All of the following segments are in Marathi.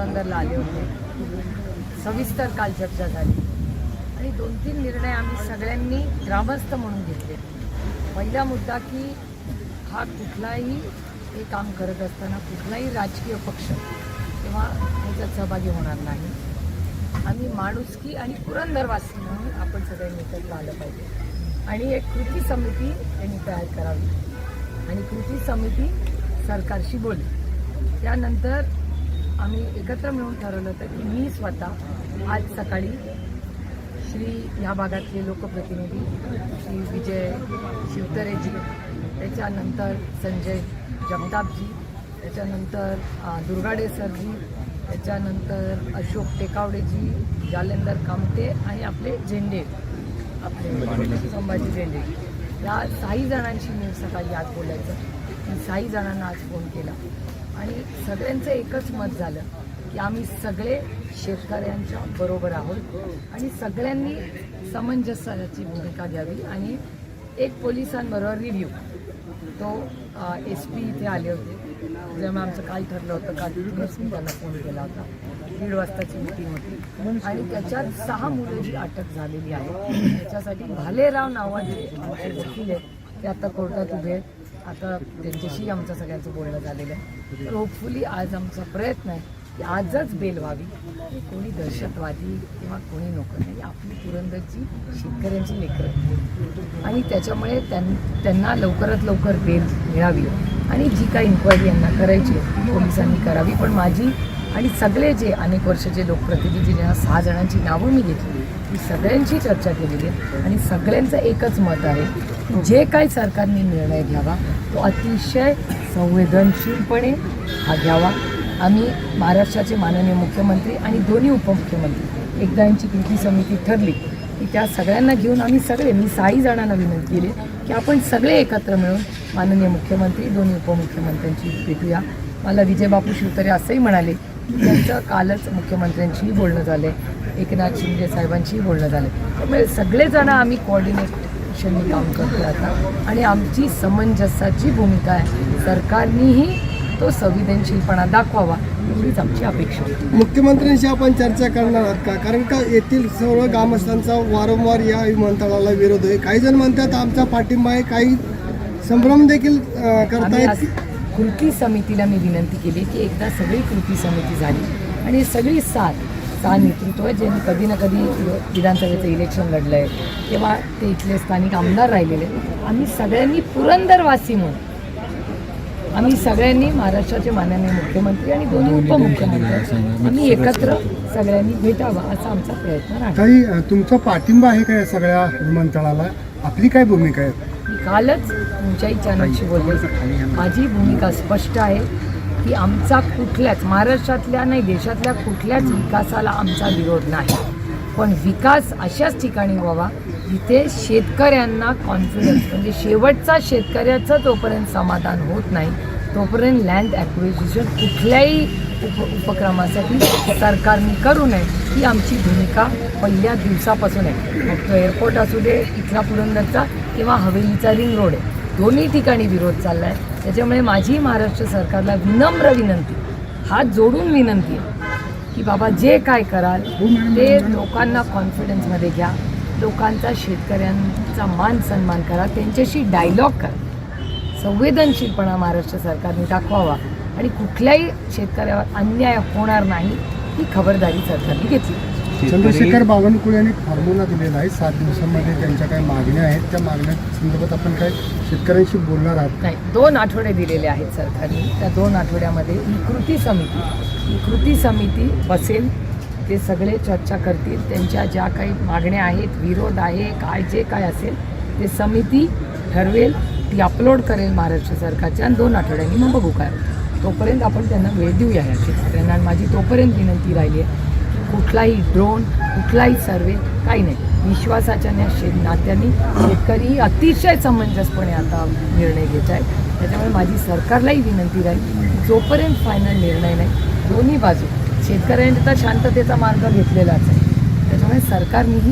पुरंदरला आले होते. सविस्तर काल चर्चा झाली. आणि दोन तीन निर्णय आम्ही सगळ्यांनी ग्रामस्थ म्हणून घेतले. पहिला मुद्दा की हा कुठलाही हे काम करत असताना कुठलाही राजकीय पक्ष किंवा त्याच्यात सहभागी होणार नाही. आम्ही माणुसकी आणि पुरंदरवासी म्हणून आपण सगळ्यांनी एकत्र आलं पाहिजे. आणि एक कृती समिती त्यांनी तयार करावी. आणि कृती समिती सरकारशी बोलली. त्यानंतर आम्ही एकत्र मिळून ठरवलं होतं की मी स्वतः आज सकाळी श्री ह्या भागातले लोकप्रतिनिधी श्री विजय शिवतरेजी त्याच्यानंतर संजय जगतापजी त्याच्यानंतर दुर्गाडे सरजी त्याच्यानंतर अशोक टेकावडेजी जालेंदर कामते आणि आपले झेंडे आपले संभाजी झेंडे. या साही जणांशी मी सकाळी आज बोलायचं. मी साही जणांना आज फोन केला. आणि सगळ्यांचं एकच मत झालं की आम्ही सगळे शेतकऱ्यांच्या बरोबर आहोत आणि सगळ्यांनी सामंजस्याची भूमिका घ्यावी आणि एक पोलिसांबरोबर रिव्ह्यू तो एस पी इथे आले होते. जेव्हा आमचं काल ठरलं होतं काल तिथूनच मी त्यांना फोन केला होता. दीड वाजताची मिटिंग होती. आणि त्याच्यात सहा मुलं जी अटक झालेली आहे त्याच्यासाठी भालेराव नावाचे वकील आहेत ते आता कोर्टात उभे आहेत. आता त्यांच्याशी आमचं सगळ्यांचं बोलणं झालेलं आहे. तर होपफुली आज आमचा प्रयत्न आहे की आजच बेल व्हावी. कोणी दहशतवादी किंवा कोणी नको नाही आपली पुरंदरची शेतकऱ्यांची लेकरं आणि त्याच्यामुळे त्यां त्यांना लवकरात लवकर बेल मिळावी. आणि जी काही इन्क्वायरी यांना करायची आहे, ती पोलिसांनी करावी. पण माझी आणि सगळे जे अनेक वर्षाचे लोकप्रतिनिधी ज्यांना सहा जणांची नावं मी घेतली ती सगळ्यांची चर्चा केलेली आहे. आणि सगळ्यांचं एकच मत आहे हो. जे काही सरकारने निर्णय घ्यावा तो अतिशय संवेदनशीलपणे हा घ्यावा. आम्ही महाराष्ट्राचे माननीय मुख्यमंत्री आणि दोन्ही उपमुख्यमंत्री एकदा यांची कृती समिती ठरली की त्या सगळ्यांना घेऊन आम्ही सगळे मी साही जणांना विनंती केली की आपण सगळे एकत्र मिळून माननीय मुख्यमंत्री दोन्ही उपमुख्यमंत्र्यांची भेटूया मला विजयबापू शिवतरे असंही म्हणाले की त्यांचं कालच मुख्यमंत्र्यांशीही बोलणं झालं आहे एकनाथ शिंदे साहेबांशीही बोलणं झालं आहे त्यामुळे सगळेजण आम्ही कोऑर्डिनेशननी काम करतो आता. आणि आमची समंजसाची भूमिका आहे. सरकारनीही तो संवेदनशीलपणा दाखवावा एवढीच आमची अपेक्षा मुख्यमंत्र्यांशी आपण चर्चा करणार आहात का? कारण का येथील सर्व ग्रामस्थांचा वारंवार या विमानतळाला विरोध आहे. काही जण म्हणतात आमचा पाठिंबा आहे. काही संभ्रम देखील करतायत. कृती समितीला मी विनंती केली की एकदा सगळी कृती समिती झाली आणि सगळी साथ सहा नेतृत्व आहे ज्यांनी कधी ना कधी विधानसभेचं इलेक्शन लढलं आहे किंवा ते इथले स्थानिक आमदार राहिलेले. आम्ही सगळ्यांनी पुरंदरवासी म्हणून आम्ही सगळ्यांनी महाराष्ट्राचे माननीय मुख्यमंत्री आणि दोन्ही उपमुख्यमंत्री आम्ही एकत्र सगळ्यांनी भेटावा असा आमचा प्रयत्न राहणार काही तुमचा पाठिंबा आहे का या सगळ्या विमानतळाला? आपली काय भूमिका आहे? मी कालच तुमच्याही चॅनलशी बोलले. माझी भूमिका स्पष्ट आहे. की आमचा कुठल्याच महाराष्ट्रातल्या नाही देशातल्या कुठल्याच विकासाला आमचा विरोध नाही. पण विकास अशाच ठिकाणी व्हावा जिथे शेतकऱ्यांना कॉन्फिडन्स म्हणजे शेवटचा शेतकऱ्याचं तोपर्यंत समाधान होत नाही तोपर्यंत लँड ॲक्विजिशन कुठल्याही उप उपक्रमासाठी सरकारने करू नये ही आमची भूमिका पहिल्या दिवसापासून आहे. मग तो एअरपोर्ट असू दे इथला पुरंदरचा किंवा हवेलीचा रिंग रोड आहे. दोन्ही ठिकाणी विरोध चालला आहे त्याच्यामुळे माझी महाराष्ट्र सरकारला विनम्र विनंती हात जोडून विनंती आहे की बाबा जे काय कराल ते लोकांना कॉन्फिडन्समध्ये घ्या. लोकांचा शेतकऱ्यांचा मान सन्मान करा. त्यांच्याशी डायलॉग करा. संवेदनशीलपणा महाराष्ट्र सरकारने दाखवावा. आणि कुठल्याही शेतकऱ्यावर अन्याय होणार नाही ही खबरदारी सरकारने घेतली. चंद्रशेखर बावनकुळे यांनी फॉर्म्युला दिलेला आहे. सात दिवसांमध्ये त्यांच्या काही मागण्या आहेत त्या मागण्या संदर्भात आपण काय शेतकऱ्यांशी बोलणार आहात? नाही दोन आठवडे दिलेले आहेत सरकारने. त्या दोन आठवड्यामध्ये ही कृती समिती ही कृती समिती बसेल ते सगळे चर्चा करतील. त्यांच्या ज्या काही मागण्या आहेत विरोध आहे काय जे काय असेल ते समिती ठरवेल ती अपलोड करेल महाराष्ट्र सरकारच्या आणि दोन आठवड्यांनी मग बघू काय. तोपर्यंत आपण त्यांना वेळ देऊया ह्या शेतकऱ्यांना. आणि माझी तोपर्यंत विनंती राहिली आहे कुठलाही ड्रोन कुठलाही सर्वे काही नाही. विश्वासाच्या शे नात्याने शेतकरी अतिशय समंजसपणे आता निर्णय घेत आहेत त्याच्यामुळे माझी सरकारलाही विनंती राहील जोपर्यंत फायनल निर्णय नाही दोन्ही बाजू शेतकऱ्यांनी तर शांततेचा मार्ग घेतलेलाच आहे. त्याच्यामुळे सरकारनेही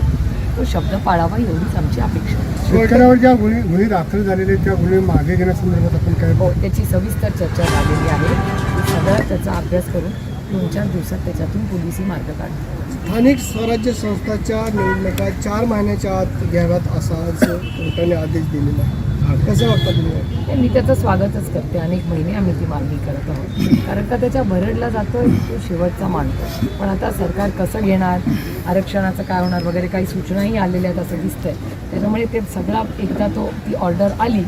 तो शब्द पाळावा एवढीच आमची अपेक्षा आहे. शेतकऱ्यावर ज्या गुन्हे गुन्हे दाखल झालेले त्या गुन्हे मागे घेण्यासंदर्भात आपण काय हो त्याची सविस्तर चर्चा झालेली आहे. सगळा त्याचा अभ्यास करून दोन चार दिवसात त्याच्यातून पोलिसी मार्ग काढतो स्थानिक स्वराज्य संस्थाच्या निवडणुका चार महिन्याच्या आत घ्याव्यात असा कोर्टाने आदेश दिलेला आहे. कसं वाटतं तुम्ही मी त्याचं स्वागतच करते. अनेक महिने आम्ही ती मागणी करत आहोत. कारण का त्याच्या भरडला जातो तो शेवटचा मानतो पण आता सरकार कसं घेणार आरक्षणाचं काय होणार वगैरे काही सूचनाही आलेल्या आहेत असं दिसतंय. त्याच्यामुळे ते सगळा एकदा तो ती ऑर्डर आली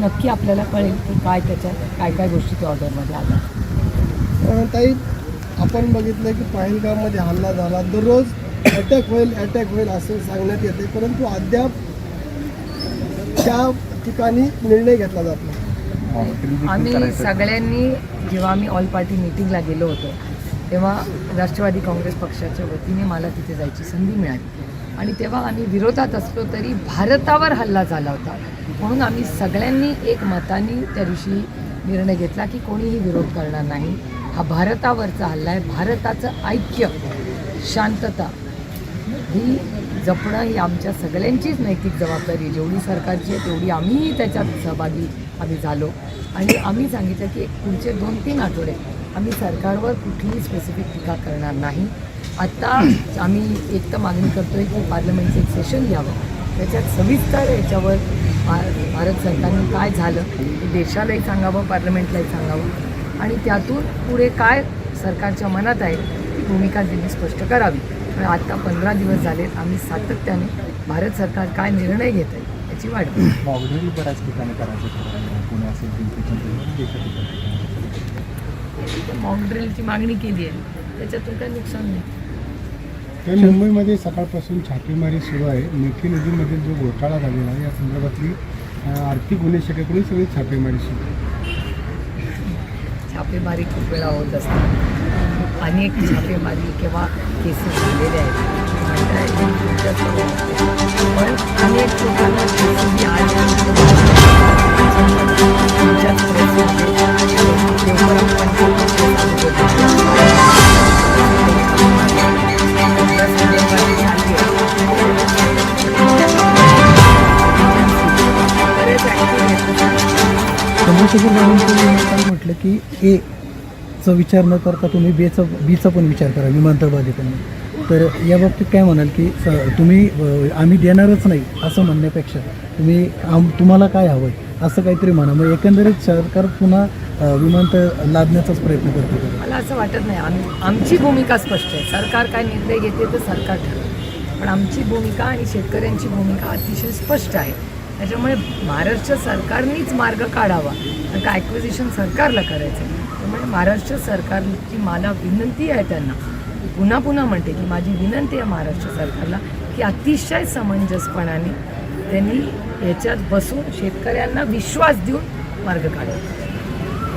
नक्की आपल्याला कळेल की काय त्याच्यात काय काय गोष्टी त्या ऑर्डरमध्ये आल्या. ताई आपण बघितलं की पाहिलगावमध्ये हल्ला झाला. दररोज अटॅक होईल अटॅक होईल असं सांगण्यात येते. परंतु अद्याप त्या ठिकाणी निर्णय घेतला जात नाही. आम्ही सगळ्यांनी जेव्हा आम्ही ऑल पार्टी मिटिंगला गेलो होतो तेव्हा राष्ट्रवादी काँग्रेस पक्षाच्या वतीने मला तिथे जायची संधी मिळाली. आणि तेव्हा आम्ही विरोधात असलो तरी भारतावर हल्ला झाला होता. म्हणून आम्ही सगळ्यांनी एक मताने त्या दिवशी निर्णय घेतला की कोणीही विरोध करणार नाही. हा भारतावरचा हल्ला आहे. भारताचं ऐक्य शांतता ही जपणं ही आमच्या सगळ्यांचीच नैतिक जबाबदारी जेवढी सरकारची आहे तेवढी आम्हीही त्याच्यात सहभागी आम्ही झालो. आणि आम्ही सांगितलं की एक पुढचे दोन तीन आठवडे आम्ही सरकारवर कुठलीही स्पेसिफिक टीका करणार नाही. आत्ता आम्ही एक तर मागणी करतो आहे की पार्लमेंटचं एक सेशन घ्यावं. त्याच्यात सविस्तर याच्यावर भारत सरकारने काय झालं देशालाही सांगावं पार्लमेंटलाही सांगावं. आणि त्यातून पुढे काय सरकारच्या मनात आहे ती भूमिका त्यांनी स्पष्ट करावी. पण आता पंधरा दिवस झालेत आम्ही सातत्याने भारत सरकार काय निर्णय घेत आहे याची वाट बऱ्याच ठिकाणी करायचं ठरवलं पुणे असेल पिंपरी चिंचवड देशात इतर ठिकाणी मॉक ड्रिलची मागणी केली आहे. त्याच्यातून काही नुकसान नाही. तर मुंबईमध्ये सकाळपासून छापेमारी सुरू आहे. मिठी नदीमधील जो घोटाळा झालेला आहे या संदर्भातली आर्थिक गुन्हे शाखेकडून सगळी छापेमारी सुरू आहे. छापेमारी खूप वेळा होत अनेक छापेमारी किंवा केसेस झालेले आहेत. पण अनेक की ए चा विचार न करता तुम्ही बेचा बीचा पण विचार करा विमानतळ बाधितांनी तर या बाबतीत काय म्हणाल की स- तुम्ही आम्ही देणारच नाही असं म्हणण्यापेक्षा तुम्ही आम तुम्हाला काय हवं आहे असं काहीतरी म्हणा. मग एकंदरीत सरकार पुन्हा विमानतळ लादण्याचाच प्रयत्न करतो मला असं वाटत नाही. आम आमची भूमिका स्पष्ट आहे. सरकार काय निर्णय घेते तर सरकार ठरवते. पण आमची भूमिका आणि शेतकऱ्यांची भूमिका अतिशय स्पष्ट आहे. त्याच्यामुळे महाराष्ट्र सरकारनेच मार्ग काढावा कारण का ॲक्विजिशन सरकारला करायचं आहे. त्यामुळे महाराष्ट्र सरकारची मला विनंती आहे त्यांना पुन्हा पुन्हा म्हणते की माझी विनंती आहे महाराष्ट्र सरकारला की अतिशय समंजसपणाने त्यांनी याच्यात बसून शेतकऱ्यांना विश्वास देऊन मार्ग काढावा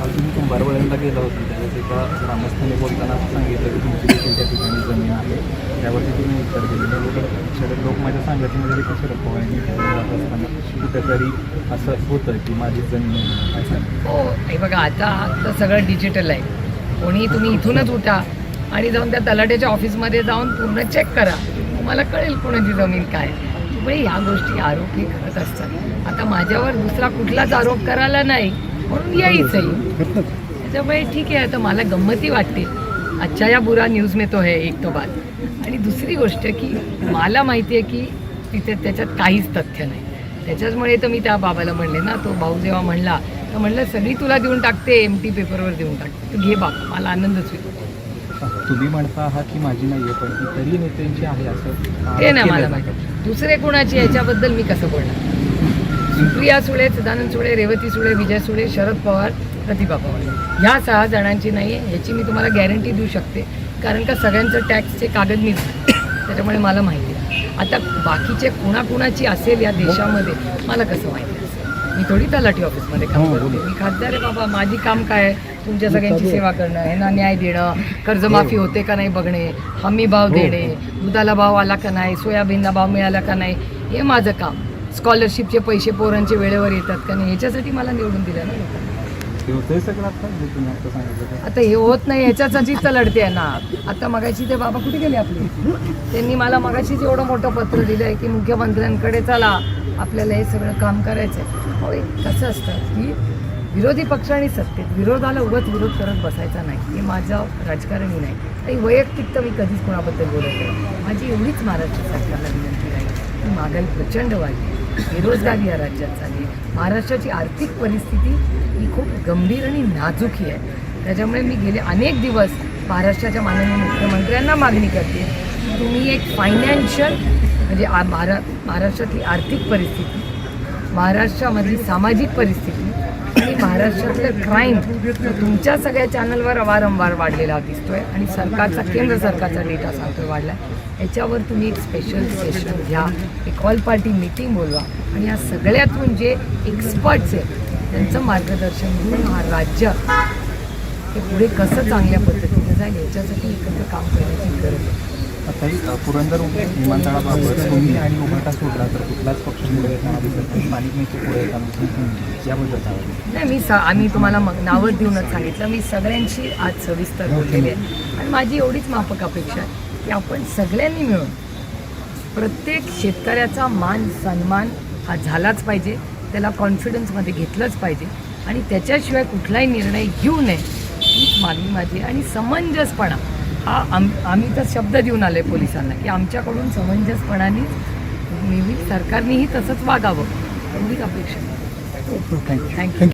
काल तुम्ही कुंभारवळ्यांना गेला होता त्यावेळेस एका ग्रामस्थाने बोलताना असं सांगितलं की तुमची देखील त्या ठिकाणी जमीन आहे. त्यावरती तुम्ही उत्तर दिलेलं लोक शरद लोक माझ्या सांगतीमध्ये म्हणजे देखील शरद पवारांनी जात असताना कुठेतरी असं होतं की माझी जमीन हो हे बघा आता तर सगळं डिजिटल आहे. कोणी तुम्ही इथूनच उठा आणि जाऊन त्या तलाट्याच्या ऑफिसमध्ये जाऊन पूर्ण चेक करा. तुम्हाला कळेल कोणाची जमीन काय त्यामुळे ह्या गोष्टी आरोपी करत असतात. आता माझ्यावर दुसरा कुठलाच आरोप करायला नाही. म्हणून यायचंही त्याच्यामुळे ठीक आहे आता मला गंमती वाटते. अच्छा या बुरा न्यूज में तो है एक तो बात आणि दुसरी गोष्ट की मला माहिती आहे की तिथे त्याच्यात काहीच तथ्य नाही. त्याच्याचमुळे तर मी त्या बाबाला म्हणले ना तो भाऊ जेव्हा म्हणला तर म्हणलं सगळी तुला देऊन टाकते एम टी पेपरवर देऊन टाकते. तू घे बाप मला आनंदच होईल. तुम्ही म्हणता आहात की माझी नाही आहे पण इतरही नेत्यांची आहे असं ते नाही मला. माहिती. दुसरे कोणाची याच्याबद्दल मी कसं बोलणार? सुप्रिया सुळे सदानंद सुळे रेवती सुळे विजय सुळे शरद पवार प्रतिभा पवार. ह्या सहा जणांची नाही आहे ह्याची मी तुम्हाला गॅरंटी देऊ शकते. कारण का सगळ्यांचं टॅक्सचे कागद मीच त्याच्यामुळे मला माहिती आहे. आता बाकीचे कुणाकुणाची असेल या देशामध्ये मला कसं माहिती असेल मी थोडी तलाठी ऑफिसमध्ये काम करते. मी खासदार आहे बाबा माझी काम काय आहे? तुमच्या सगळ्यांची सेवा करणं ह्यांना न्याय देणं कर्जमाफी होते का नाही बघणे हमी भाव देणे दुधाला भाव आला का नाही सोयाबीनला भाव मिळाला का नाही हे माझं काम. स्कॉलरशिपचे पैसे पोरांचे वेळेवर येतात का नाही ह्याच्यासाठी मला निवडून दिलं ना लोकांनी आता हे होत नाही ह्याच्यासाठीच तर लढते आहे ना. आता मगाशी ते बाबा कुठे गेले आपले? त्यांनी मला मगाशीच एवढं मोठं पत्र दिलं आहे की मुख्यमंत्र्यांकडे चला आपल्याला हे सगळं काम करायचं आहे कसं असतं की विरोधी पक्ष आणि सत्तेत विरोधाला उगाच विरोध करत बसायचा नाही. हे माझं राजकारणही नाही. आणि वैयक्तिक तर मी कधीच कोणाबद्दल बोलत नाही. माझी एवढीच महाराष्ट्र सरकारला विनंती राहील की महागाई प्रचंड वाढली बेरोजगारी या राज्यात झाली. महाराष्ट्राची आर्थिक परिस्थिती ही खूप गंभीर आणि नाजूकी आहे. त्याच्यामुळे मी गेले अनेक दिवस महाराष्ट्राच्या माननीय मुख्यमंत्र्यांना मागणी करते की तुम्ही एक फायनान्शियल म्हणजे आ- महारा महाराष्ट्रातली आर्थिक परिस्थिती महाराष्ट्रामधली सामाजिक परिस्थिती आणि महाराष्ट्रातलं क्राईम तुमच्या सगळ्या चॅनलवर वारंवार वाढलेला दिसतोय आणि सरकारचा केंद्र सरकारचा डेटा सांगतोय वाढला आहे याच्यावर तुम्ही एक स्पेशल सेशन घ्या. एक ऑल पार्टी मीटिंग बोलवा. आणि या सगळ्यातून जे एक्सपर्ट्स आहेत. त्यांचं मार्गदर्शन घेऊन हा राज्य हे पुढे कसं चांगल्या पद्धतीने जाईल याच्यासाठी एकत्र काम करण्याची गरज आहे. पुरंदर विमानतळाबाबत तुम्ही आणि उभाटा सोडला तर कुठलाच पक्ष पुढे येताना दिसत नाही स्थानिक नेते पुढे येताना दिसत नाही याबद्दल काय वाटतं? नाही मी सा आम्ही तुम्हाला मग नावं देऊनच सांगितलं. मी सगळ्यांशी आज सविस्तर बोललेली आहे. आणि माझी एवढीच माफक अपेक्षा आहे. की आपण सगळ्यांनी मिळून प्रत्येक शेतकऱ्याचा मान सन्मान हा झालाच पाहिजे. त्याला कॉन्फिडन्समध्ये घेतलंच पाहिजे. आणि त्याच्याशिवाय कुठलाही निर्णय घेऊ नये हीच मागणी माझी. आणि समंजसपणा. हा आम आम्ही तर शब्द देऊन आलो आहे पोलिसांना की आमच्याकडून समंजसपणानेच नेहमी सरकारनेही तसंच वागावं एवढीच अपेक्षा. Thank you thank you